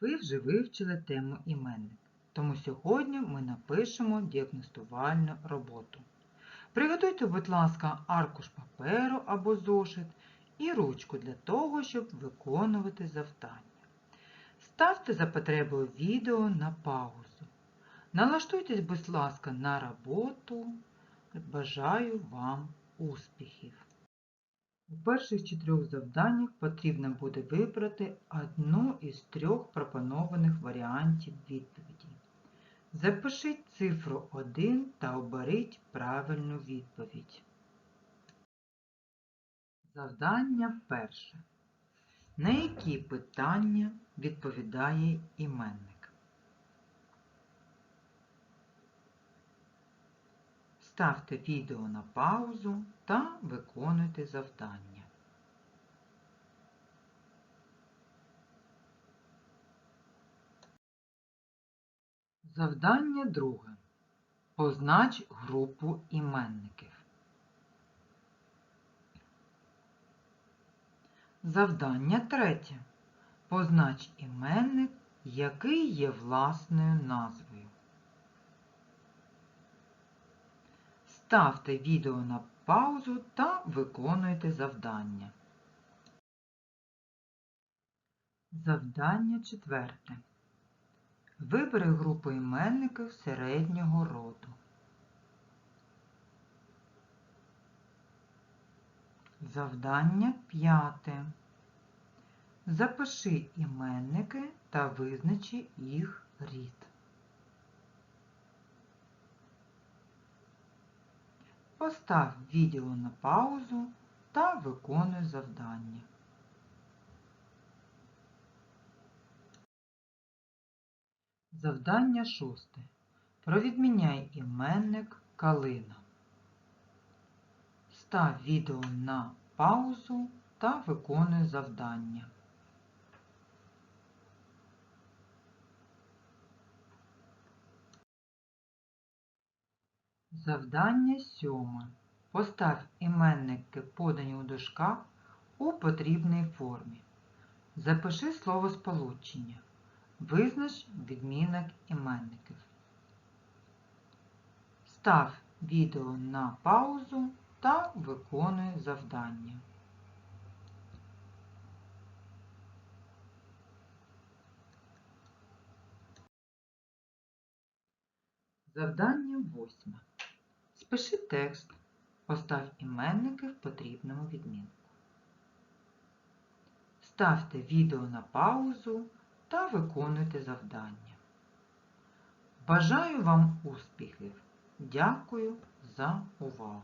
Ви вже вивчили тему іменник, тому сьогодні ми напишемо діагностувальну роботу. Приготуйте, будь ласка, аркуш паперу або зошит і ручку для того, щоб виконувати завдання. Ставте за потребою відео на паузу. Налаштуйтесь, будь ласка, на роботу. Бажаю вам успіхів! У перших чотирьох завданнях потрібно буде вибрати одну із трьох пропонованих варіантів відповіді. Запишіть цифру 1 та оберіть правильну відповідь. Завдання перше. На які питання відповідає іменник? Ставте відео на паузу та виконуйте завдання. Завдання друге. Познач групу іменників. Завдання третє. Познач іменник, який є власною назвою. Ставте відео на паузу та виконуйте завдання. Завдання четверте. Вибери групу іменників середнього роду. Завдання п'яте. Запиши іменники та визначи їх рід. Постав відео на паузу та виконуй завдання. Завдання шосте. Провідміняй іменник Калина. Став відео на паузу та виконуй завдання. Завдання сьоме. Постав іменники, подані у дужках, у потрібній формі. Запиши словосполучення. Визнач відмінок іменників. Став відео на паузу та виконуй завдання. Завдання восьме. Спиши текст. Постав іменники в потрібному відмінку. Ставте відео на паузу та виконуйте завдання. Бажаю вам успіхів! Дякую за увагу!